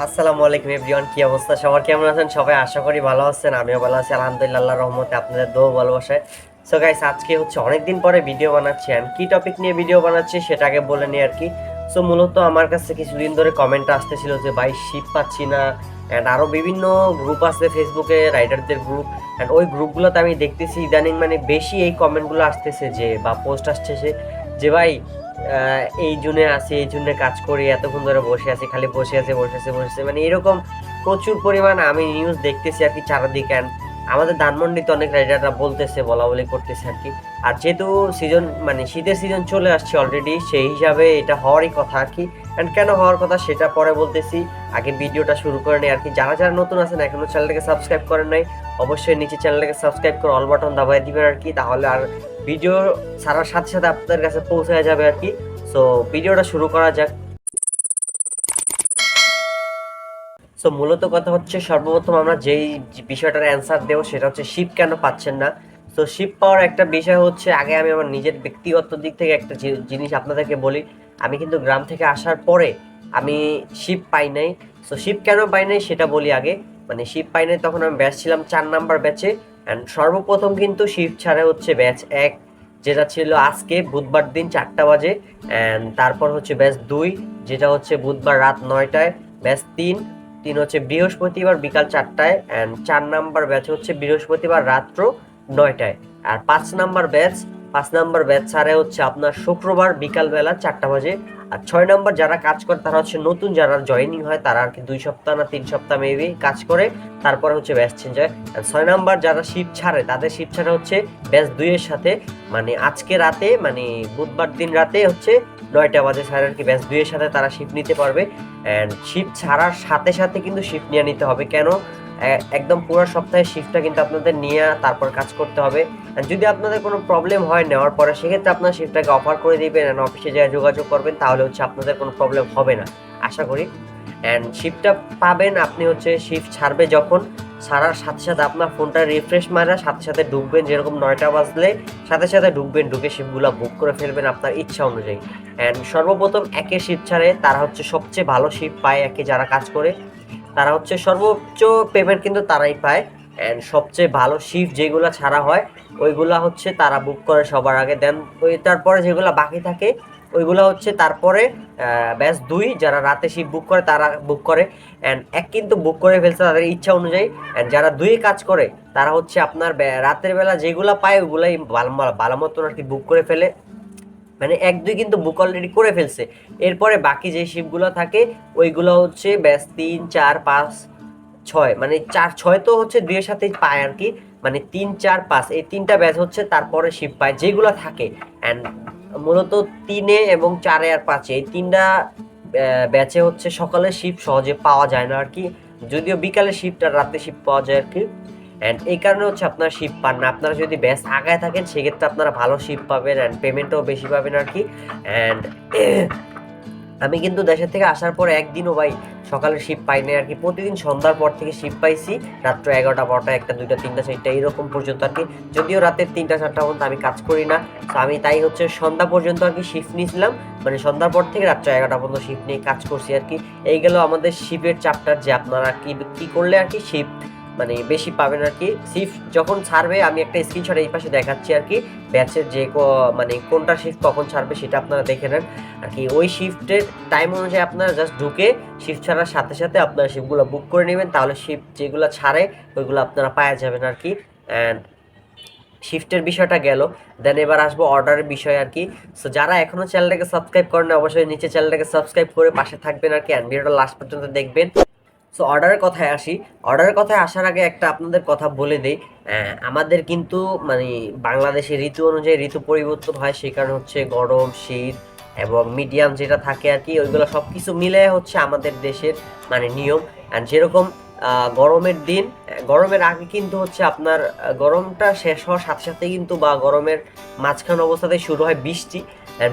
আসসালামু আলাইকুম এভরিওয়ান, কি অবস্থা? সবার কেমন আছেন? সবাই আশা করি ভালো আছেন, আমিও ভালো আছি, আলহামদুলিল্লাহ রহমতে আপনাদের দো ভালোবাসায়। সো গাইস আজকে হচ্ছে অনেকদিন পরে ভিডিও বানাচ্ছি আমি কি টপিক নিয়ে ভিডিও বানাচ্ছি সেটাকে বলে নিই আর কি। সো মূলত আমার কাছে কিছুদিন ধরে কমেন্ট আসতেছিল যে, ভাই শিপ পাচ্ছি না অ্যান্ড আরও বিভিন্ন গ্রুপ আছে ফেসবুকে রাইডারদের গ্রুপ অ্যান্ড ওই গ্রুপগুলোতে আমি দেখতেছি ইদানিং মানে বেশি এই কমেন্টগুলো আসতেছে যে, বা পোস্ট আসতেছে যে ভাই এই জুনে আছি, এই জুনে কাজ করি, এতক্ষণ ধরে বসে আছি, খালি বসে আছে বসে আছে বসে আছে। মানে এরকম প্রচুর পরিমাণ আমি নিউজ দেখতেছি আর কি চারাদিক। আমাদের ধানমন্ডিতে অনেক রাইডাররা বলতেছে বলা বলি করতেছে আর কি। আর যেহেতু সিজন মানে শীতের সিজন চলে আসছে অলরেডি সেই হিসাবে এটা হওয়ারই কথা আর কি। অ্যান্ড কেন হওয়ার কথা সেটা পরে বলতেছি। আগে ভিডিওটা শুরু করে নেই আর কি। যারা যারা নতুন আছেন এখনও চ্যানেলটাকে সাবস্ক্রাইব করেন নাই, অবশ্যই নিচে চ্যানেলটাকে সাবস্ক্রাইব করে অল বাটন দাবাই দিবেন আর কি। তাহলে আর ভিডিও ছাড়ার সাথে সাথে আপনাদের কাছে পৌঁছে যাবে আর কি। সো ভিডিওটা শুরু করা যাক। সো মূলত কথা হচ্ছে সর্বপ্রথম আমরা যেই বিষয়টার অ্যান্সার দেবো, সেটা হচ্ছে শিপ কেন পাচ্ছেন না? তো শিপ পাওয়ার একটা বিষয় হচ্ছে, আগে আমি আমার নিজের ব্যক্তিগত দিক থেকে একটা জিনিস আপনাদেরকে বলি। আমি কিন্তু গ্রাম থেকে আসার পরে আমি শিপ পাই নাই। সো শিপ কেন পাই নাই সেটা বলি আগে। মানে শিপ পাই নাই তখন আমি ব্যাচ ছিলাম চার নাম্বার ব্যাচে অ্যান্ড সর্বপ্রথম কিন্তু শিপ ছাড়া হচ্ছে ব্যাচ এক, যেটা ছিল আজকে বুধবার দিন চারটা বাজে। অ্যান্ড তারপর হচ্ছে ব্যাচ দুই, যেটা হচ্ছে বুধবার রাত নয়টায়। ব্যাচ তিন তিন হচ্ছে বৃহস্পতিবার বিকাল চারটায়। অ্যান্ড চার নাম্বার ব্যাচ হচ্ছে বৃহস্পতিবার রাত্র নয়টায়। আর পাঁচ নাম্বার ব্যাচ, পাঁচ নাম্বার ব্যাচ ছাড়ে হচ্ছে আপনার শুক্রবার বিকালবেলা চারটা বাজে। আর ছয় নাম্বার যারা কাজ করে, তারা হচ্ছে নতুন, যারা জয়েনিং হয়, তারা আর কি দুই সপ্তাহ না তিন সপ্তাহ মেবি কাজ করে, তারপরে হচ্ছে ব্যাচ চেঞ্জ হয়। আর ছয় নাম্বার যারা শিপ ছাড়ে, তাদের শিপ ছাড়া হচ্ছে ব্যাচ দুইয়ের সাথে মানে আজকে রাতে মানে বুধবার দিন রাতে হচ্ছে নয়টা বাজে স্যার আর কি ব্যাচ দুইয়ের সাথে তারা শিপ নিতে পারবে। অ্যান্ড শিফট ছাড়ার সাথে সাথে কিন্তু শিফট নিয়ে নিতে হবে। কেন? একদম পুরো সপ্তাহে শিফটটা কিন্তু আপনাদের নিয়ে তারপর কাজ করতে হবে। যদি আপনাদের কোনো প্রবলেম হয় নেওয়ার পরে, সেক্ষেত্রে আপনার শিফটটাকে অফার করে দিবেন অ্যান্ড অফিসে যা যোগাযোগ করবেন, তাহলে হচ্ছে আপনাদের কোনো প্রবলেম হবে না। আশা করি। অ্যান্ড শিফটটা পাবেন, আপনি হচ্ছে শিফট ছাড়বে যখন। ছাড়ার সাথে সাথে আপনার ফোনটা রিফ্রেশ মারা সাথে সাথে ঢুকবেন, যেরকম নয়টা বাজলে, সাথে সাথে ঢুকবেন, ঢুকে শিফটগুলো বুক করে ফেলবেন আপনার ইচ্ছা অনুযায়ী। অ্যান্ড সর্বপ্রথম একে শিফট ছাড়ে, তারা হচ্ছে সবচেয়ে ভালো শিফট পায় একে যারা কাজ করে। তারা হচ্ছে সর্বোচ্চ পেমেন্ট কিন্তু তারাই পায়। অ্যান্ড সবচেয়ে ভালো শিফট যেগুলো ছাড়া হয়, ওইগুলো হচ্ছে তারা বুক করে সবার আগে। দেন ওই তারপরে যেগুলো বাকি থাকে, ওইগুলো হচ্ছে তারপরে ব্যাস দুই যারা রাতে শিফট বুক করে তারা বুক করে। অ্যান্ড এক কিন্তু বুক করে ফেলছে তাদের ইচ্ছা অনুযায়ী। অ্যান্ড যারা দুই কাজ করে, তারা হচ্ছে আপনার রাতের বেলা যেগুলো পায় ওগুলাই ভালো ভালো মতন আর কি বুক করে ফেলে। মানে এক, দুই কিন্তু বুক অলরেডি করে ফেলছে। এরপরে বাকি যে শিপগুলো থাকে, ওইগুলো হচ্ছে ব্যাস তিন, চার, পাঁচ, ছয়। মানে চার, ছয় তো হচ্ছে দুইয়ের সাথে পায় আর কি। মানে তিন, চার, পাঁচ, এই তিনটা ব্যাচ হচ্ছে তারপরে শিপ পায়, যেগুলো থাকে। অ্যান্ড মূলত তিনে এবং চারে আর পাঁচে, এই তিনটা ব্যাচে হচ্ছে সকালে শিপ সহজে পাওয়া যায় না আর কি। যদিও বিকালে শিপটা রাতে শিপ পাওয়া যায় আর কি। অ্যান্ড এই কারণে হচ্ছে আপনারা শিপ পান না। আপনারা যদি ব্যাস আগায় থাকেন, সেক্ষেত্রে আপনারা ভালো শিপ পাবেন অ্যান্ড পেমেন্টও বেশি পাবেন আর কি। অ্যান্ড আমি কিন্তু দেশের থেকে আসার পর একদিনও ভাই সকালে শিপ পাই নাই আর কি। প্রতিদিন সন্ধ্যার পর থেকে শিপ পাইছি। রাত্র এগারোটা, বারোটা, একটা, দুইটা, তিনটা, চারটা, এইরকম পর্যন্ত আর কি। যদিও রাতের তিনটা, চারটা পর্যন্ত আমি কাজ করি না। তো আমি তাই হচ্ছে সন্ধ্যা পর্যন্ত আর কি শিফট নিয়েছিলাম। মানে সন্ধ্যার পর থেকে রাত্র এগারোটা পর্যন্ত শিফট নিয়ে কাজ করছি আর কি। এই গেল আমাদের শিপের চাপটার যে আপনারা কি কি করলে আর কি শিফট মানে বেশি পাবেন আর কি। শিফট যখন ছাড়বে, আমি একটা স্ক্রিনশট এই পাশে দেখাচ্ছি আর কি। ব্যাচের যে মানে কোনটা শিফট কখন ছাড়বে সেটা আপনারা দেখে নেন। আর কি, ওই শিফটের টাইম অনুযায়ী আপনারা জাস্ট ঢুকে শিফট ছাড়ার সাথে সাথে আপনারা শিফটগুলো বুক করে নেবেন। তাহলে শিফট যেগুলো ছাড়ে, ওইগুলো আপনারা পাওয়া যাবেন আর কি। অ্যান্ড শিফটের বিষয়টা গেল। দেন এবার আসব অর্ডারের বিষয় আর কি। সো যারা এখনও চ্যানেলটাকে সাবস্ক্রাইব করেন অবশ্যই নিচে চ্যানেলটাকে সাবস্ক্রাইব করে পাশে থাকবেন আর কি। অ্যান্ড ভিডিওটা লাস্ট পর্যন্ত দেখবেন। সো অর্ডারের কথায় আসি। অর্ডারের কথায় আসার আগে একটা আপনাদের কথা বলে দেই। আমাদের কিন্তু মানে বাংলাদেশে ঋতু অনুযায়ী ঋতু পরিবর্তন হয়, সেই কারণে হচ্ছে গরম, শীত এবং মিডিয়াম যেটা থাকে আর কি, ওইগুলো সব কিছু মিলে হচ্ছে আমাদের দেশের মানে নিয়ম। অ্যান্ড যেরকম গরমের দিন, গরমের আগে কিন্তু হচ্ছে আপনার গরমটা শেষ হওয়ার সাথে সাথে কিন্তু বা গরমের মাঝখান অবস্থাতে শুরু হয় বৃষ্টি।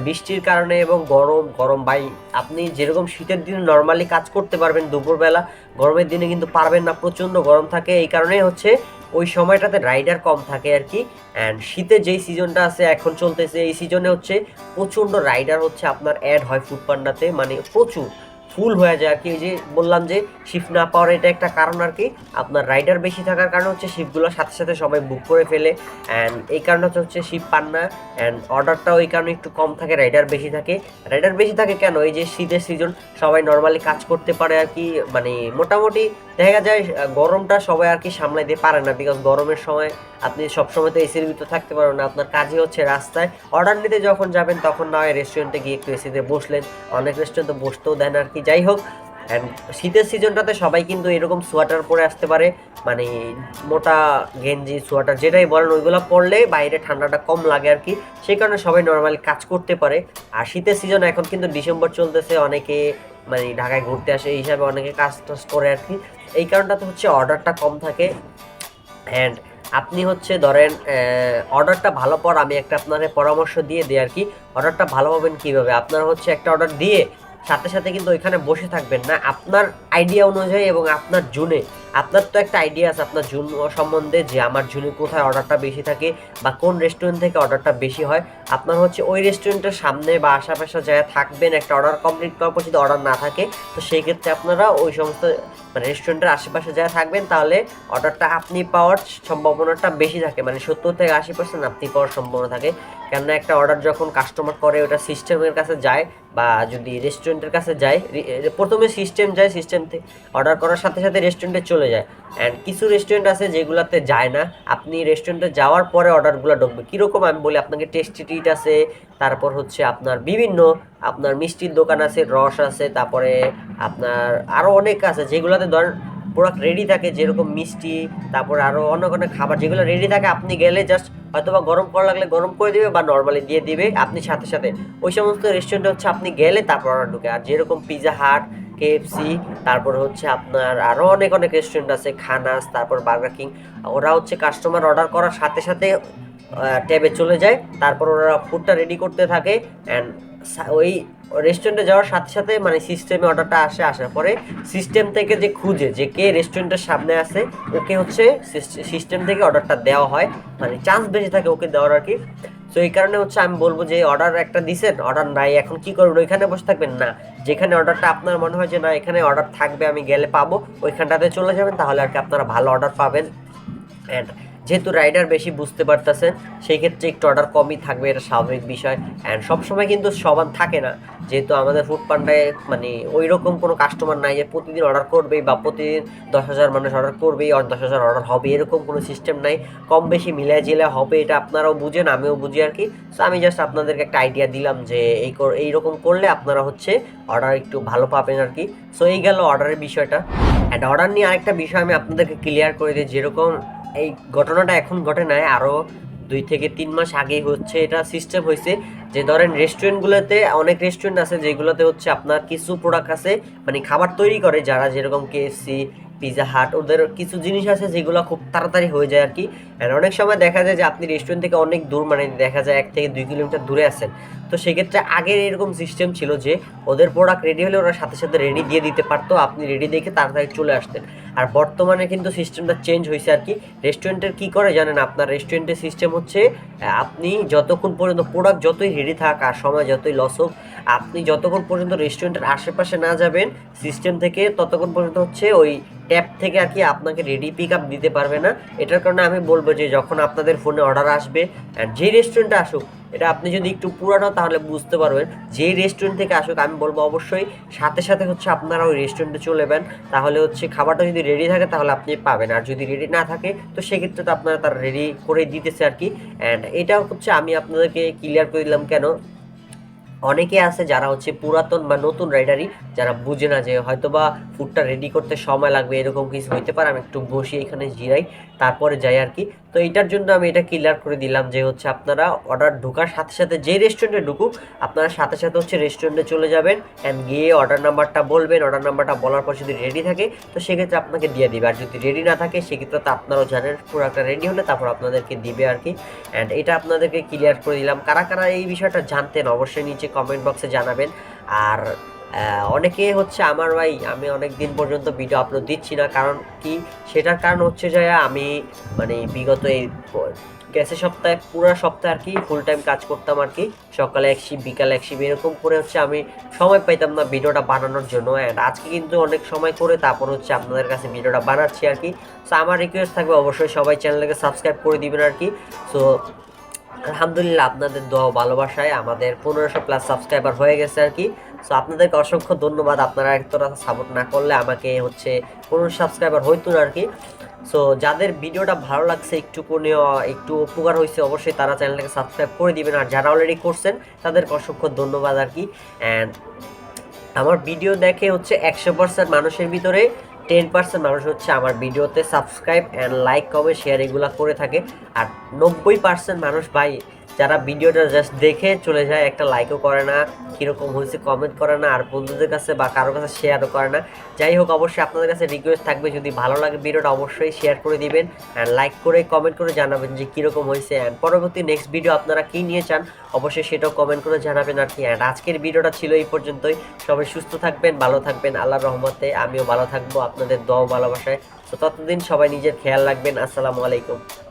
বৃষ্টির কারণে এবং গরম গরম বাই আপনি যেরকম শীতের দিনে নর্মালি কাজ করতে পারবেন, দুপুরবেলা গরমের দিনে কিন্তু পারবেন না, প্রচণ্ড গরম থাকে। এই কারণেই হচ্ছে ওই সময়টাতে রাইডার কম থাকে আর কি অ্যান্ড শীতে যেই সিজনটা আছে, এখন চলতেছে, এই সিজনে হচ্ছে প্রচণ্ড রাইডার হচ্ছে আপনার অ্যাড হয় ফুড পান্ডাতে মানে প্রচুর। ফুল হয়ে যায় আর কি। এই যে বললাম যে শিফট না পাওয়ার এটা একটা কারণ আর কি। আপনার রাইডার বেশি থাকার কারণে হচ্ছে শিপগুলোর সাথে সাথে সবাই বুক করে ফেলে। অ্যান্ড এই কারণে হচ্ছে শিপ পান না। অ্যান্ড অর্ডারটাও ওই কারণে একটু কম থাকে রাইডার বেশি থাকে। রাইডার বেশি থাকে কেন? এই যে শীতের সিজন সবাই নর্মালি কাজ করতে পারে আর কি। মানে মোটামুটি দেখা যায় গরমটা সবাই আর কি সামলাইতে পারে না। বিকজ গরমের সময় আপনি সবসময় তো এসির ভিতরে থাকতে পারবেন না। আপনার কাজই হচ্ছে রাস্তায়। অর্ডার নিতে যখন যাবেন, তখন না হয় রেস্টুরেন্টে গিয়ে একটু এসিতে বসলেন। অনেক রেস্টুরেন্টে বসতেও দেন আর কি। যাই হোক অ্যান্ড শীতের সিজনটাতে সবাই কিন্তু এরকম সোয়াটার পরে আসতে পারে মানে মোটা গেঞ্জি সোয়াটার যেটাই বলেন, ওইগুলো পরলে বাইরে ঠান্ডাটা কম লাগে আর কি। সেই কারণে সবাই নর্মালি কাজ করতে পারে। আর শীতের সিজন এখন কিন্তু ডিসেম্বর চলতেছে, অনেকে মানে ঢাকায় ঘুরতে আসে, এই হিসাবে অনেকে কাজ টাজ করে আর কি। এই কারণটাতে হচ্ছে অর্ডারটা কম থাকে। অ্যান্ড আপনি হচ্ছে ধরেন অর্ডারটা ভালো পর আমি একটা আপনার পরামর্শ দিয়ে দিই আর কি। অর্ডারটা ভালো পাবেন কীভাবে? আপনার হচ্ছে একটা অর্ডার দিয়ে সাথে সাথে কিন্তু ওইখানে বসে থাকবেন না। আপনার আইডিয়া অনুযায়ী এবং আপনার জুনে আপনার তো একটা আইডিয়া আছে, আপনার জুন সম্বন্ধে যে আমার জুনে কোথায় অর্ডারটা বেশি থাকে বা কোন রেস্টুরেন্ট থেকে অর্ডারটা বেশি হয়। আপনার হচ্ছে ওই রেস্টুরেন্টের সামনে বা আশেপাশে জায়গায় থাকবেন, একটা অর্ডার কমপ্লিট করার পর যদি অর্ডার না থাকে, তো সেই ক্ষেত্রে আপনারা ওই সমস্ত মানে রেস্টুরেন্টের আশেপাশে যারা থাকবেন, তাহলে অর্ডারটা আপনি পাওয়ার সম্ভাবনাটা বেশি থাকে। মানে সত্তর থেকে আশি পার্সেন্ট আপনি পাওয়ার সম্ভাবনা থাকে। কেননা একটা অর্ডার যখন কাস্টমার করে, ওটা সিস্টেমের কাছে যায় বা যদি রেস্টুরেন্টের কাছে যায় প্রথমে সিস্টেম যায় সিস্টেম থেকে অর্ডার করার সাথে সাথে রেস্টুরেন্টে চলে যায়। অ্যান্ড কিছু রেস্টুরেন্ট আছে যেগুলোতে যায় না। আপনি রেস্টুরেন্টে যাওয়ার পরে অর্ডারগুলো ঢুকবে। কীরকম আমি বলি, আপনাকে টেস্টি ট্রিট আছে, তারপর হচ্ছে আপনার বিভিন্ন, আপনার মিষ্টির দোকান আছে, রস আছে, তারপরে আপনার আরও অনেক আছে যেগুলোতে ধরেন প্রোডাক্ট রেডি থাকে, যেরকম মিষ্টি, তারপর আরও অনেক অনেক খাবার যেগুলো রেডি থাকে, আপনি গেলে জাস্ট হয়তো বা গরম করা লাগলে গরম করে দিবে বা নর্মালি দিয়ে দিবে। আপনি সাথে সাথে ওই সমস্ত রেস্টুরেন্টে হচ্ছে আপনি গেলে তারপর অর্ডার ঢুকে। আর যেরকম পিজা হাট কেএফসি তারপর হচ্ছে আপনার আরও অনেক অনেক রেস্টুরেন্ট আছে, খানাস, তারপর বার্গার কিং ওরা হচ্ছে কাস্টমার অর্ডার করার সাথে সাথে ট্যাবে চলে যায়। তারপর ওরা ফুডটা রেডি করতে থাকে অ্যান্ড ওই রেস্টুরেন্টে যাওয়ার সাথে সাথে মানে সিস্টেমে অর্ডারটা আসে, আসার পরে সিস্টেম থেকে যে খুঁজে যে কে রেস্টুরেন্টের সামনে আছে, ওকে হচ্ছে সিস্টেম থেকে অর্ডারটা দেওয়া হয়। মানে চান্স বেশি থাকে ওকে দেওয়ার আর কি। তো এই কারণে হচ্ছে আমি বলব যে অর্ডার একটা দিছেন অর্ডার নাই, এখন কি করবেন? ওইখানে বসে থাকবেন? না, যেখানে অর্ডারটা আপনার মনে হয় যে না, এখানে অর্ডার থাকবে, আমি গেলে পাবো, ওইখানটাতে চলে যাবেন, তাহলে আর কি আপনারা ভালো অর্ডার পাবেন। অ্যান্ড যেহেতু রাইডার বেশি বুঝতে পারতেছেন সেই ক্ষেত্রে একটু অর্ডার কমই থাকবে, এটা স্বাভাবিক বিষয়। অ্যান্ড সবসময় কিন্তু সমান থাকে না। যেহেতু আমাদের ফুড পান্ডায় মানে ওই রকম কোনো কাস্টমার নাই যে প্রতিদিন অর্ডার করবেই বা প্রতিদিন দশ হাজার মানুষ অর্ডার করবেই আর দশ হাজার অর্ডার হবে, এরকম কোনো সিস্টেম নাই। কম বেশি মিলিয়ে জিলে হবে, এটা আপনারাও বুঝেন, আমিও বুঝি আর কি। সো আমি জাস্ট আপনাদেরকে একটা আইডিয়া দিলাম যে এই এইরকম করলে আপনারা হচ্ছে অর্ডার একটু ভালো পাবেন আর কি। সো এই গেল অর্ডারের বিষয়টা। অ্যান্ড অর্ডার নিয়ে আরেকটা বিষয় আমি আপনাদেরকে ক্লিয়ার করে দিই, যেরকম এই ঘটনাটা এখন ঘটে নাই আরও দুই থেকে তিন মাস আগেই হচ্ছে, এটা সিস্টেম হয়েছে যে ধরেন রেস্টুরেন্টগুলোতে অনেক রেস্টুরেন্ট আছে যেগুলোতে হচ্ছে আপনার কিছু প্রোডাক্ট আছে মানে খাবার তৈরি করে, যারা যেরকম কেএফসি পিজা হাট ওদের কিছু জিনিস আছে যেগুলো খুব তাড়াতাড়ি হয়ে যায় আর কি। অনেক সময় দেখা যায় যে আপনি রেস্টুরেন্ট থেকে অনেক দূর মানে দেখা যায় এক থেকে দুই কিলোমিটার দূরে আছেন। তো সেক্ষেত্রে আগের এরকম সিস্টেম ছিল যে ওদের প্রোডাক্ট রেডি হলে ওরা সাথে সাথে রেডি দিয়ে দিতে পারতো, আপনি রেডি দেখে তাড়াতাড়ি চলে আসতেন। আর বর্তমানে কিন্তু সিস্টেমটা চেঞ্জ হয়েছে আর কি। রেস্টুরেন্টের কি করে জানেন আপনার? রেস্টুরেন্টের সিস্টেম হচ্ছে আপনি যতক্ষণ পর্যন্ত প্রোডাক্ট যতই রেডি থাক আর সময় যতই লস হোক, আপনি যতক্ষণ পর্যন্ত রেস্টুরেন্টের আশেপাশে না যাবেন সিস্টেম থেকে ততক্ষণ পর্যন্ত হচ্ছে ওই ট্যাপ থেকে আর কি আপনাকে রেডি পিক আপ দিতে পারবে না। এটার কারণে আমি বলব যে যখন আপনাদের ফোনে অর্ডার আসবে যে রেস্টুরেন্টে আসুক এটা আপনি যদি একটু পুরানো, তাহলে বুঝতে পারবেন। যেই রেস্টুরেন্ট থেকে আসুক, আমি বলব অবশ্যই, সাথে সাথে হচ্ছে আপনারা ওই রেস্টুরেন্টে চলে যাবেন। তাহলে হচ্ছে খাবারটা যদি রেডি থাকে, তাহলে আপনি পাবেন। আর যদি রেডি না থাকে, তো সেক্ষেত্রে তো আপনারা তার রেডি করে দিতেছে আর কি। অ্যান্ড এটা হচ্ছে আমি আপনাদেরকে ক্লিয়ার করে দিলাম কেন? অনেকে আছে যারা হচ্ছে পুরাতন বা নতুন রাইডারই যারা বুঝে না যে হয়তো বা ফুডটা রেডি করতে সময় লাগবে, এরকম কিছু হইতে পারে। আমি একটু বসি এখানে জিরাই, তারপরে যাই আর কি। তো এটার জন্য আমি এটা ক্লিয়ার করে দিলাম যে হচ্ছে আপনারা অর্ডার ঢোকার সাথে সাথে যে রেস্টুরেন্টে ঢুকুক, আপনারা সাথে সাথে হচ্ছে রেস্টুরেন্টে চলে যাবেন অ্যান্ড গিয়ে অর্ডার নাম্বারটা বলবেন অর্ডার নাম্বারটা বলার পর যদি রেডি থাকে, তো সেক্ষেত্রে আপনাকে দিয়ে দিবে। আর যদি রেডি না থাকে, সেক্ষেত্রে তো আপনারাও জানেন প্রোডাক্টটা রেডি হলে তারপর আপনাদেরকে দিবে আর কি। অ্যান্ড এটা আপনাদেরকে ক্লিয়ার করে দিলাম। কারা কারা এই বিষয়টা জানতেন, অবশ্যই নিচে কমেন্ট বক্সে জানাবেন। আর অনেকে হচ্ছে আমার, ভাই, আমি অনেক দিন পর্যন্ত ভিডিও আপলোড দিচ্ছি না। কারণ কি? সেটার কারণ হচ্ছে যে আমি মানে বিগত এই গেছে সপ্তাহে, পুরো সপ্তাহে আর কি ফুল টাইম কাজ করতাম আর কি। সকালে এক শিপ বিকালে এক শিপ এরকম করে হচ্ছে আমি সময় পাইতাম না ভিডিওটা বানানোর জন্য। অ্যান্ড আজকে কিন্তু অনেক সময় করে তারপর হচ্ছে আপনাদের কাছে ভিডিওটা বানাচ্ছি আর কি। সো আমার রিকোয়েস্ট থাকবে অবশ্যই সবাই চ্যানেলটাকে সাবস্ক্রাইব করে দিবেন আর কি। সো আলহামদুলিল্লাহ আপনাদের দোয়া ভালোবাসায় আমাদের পনেরোশো প্লাস সাবস্ক্রাইবার হয়ে গেছে আর কি। সো আপনাদেরকে অসংখ্য ধন্যবাদ। আপনারা এতটা সাপোর্ট না করলে আমাকে হচ্ছে কোনো সাবস্ক্রাইবার হইতো না আর কি সো যাদের ভিডিওটা ভালো লাগছে, একটু কোনো একটু উপকার হয়েছে অবশ্যই তারা চ্যানেলটাকে সাবস্ক্রাইব করে দিবেন। আর যারা অলরেডি করছেন, তাদেরকে অসংখ্য ধন্যবাদ আর কি অ্যান্ড আমার ভিডিও দেখে হচ্ছে একশো পার্সেন্ট মানুষের ভিতরে টেন পার্সেন্ট মানুষ হচ্ছে আমার ভিডিওতে subscribe and like comment share এগুলো করে থাকে। আর নব্বই পার্সেন্ট মানুষ ভাই যারা ভিডিওটা জাস্ট দেখে চলে যায়, একটা লাইকও করে না, কীরকম হয়েছে কমেন্ট করে না, আর বন্ধুদের কাছে বা কারোর কাছে শেয়ারও করে না। যাই হোক, অবশ্যই আপনাদের কাছে রিকোয়েস্ট থাকবে, যদি ভালো লাগে ভিডিওটা অবশ্যই শেয়ার করে দিবেন অ্যান্ড লাইক করে কমেন্ট করে জানাবেন যে কীরকম হয়েছে অ্যান্ড পরবর্তী নেক্সট ভিডিও আপনারা কী নিয়ে চান, অবশ্যই সেটাও কমেন্ট করে জানাবেন আর কি। অ্যান্ড আজকের ভিডিওটা ছিল এই পর্যন্তই। সবাই সুস্থ থাকবেন, ভালো থাকবেন, আল্লাহর রহমতে আমিও ভালো থাকব আপনাদের দোয়া ভালোবাসায়। তো ততদিন সবাই নিজের খেয়াল রাখবেন। আসসালামু আলাইকুম।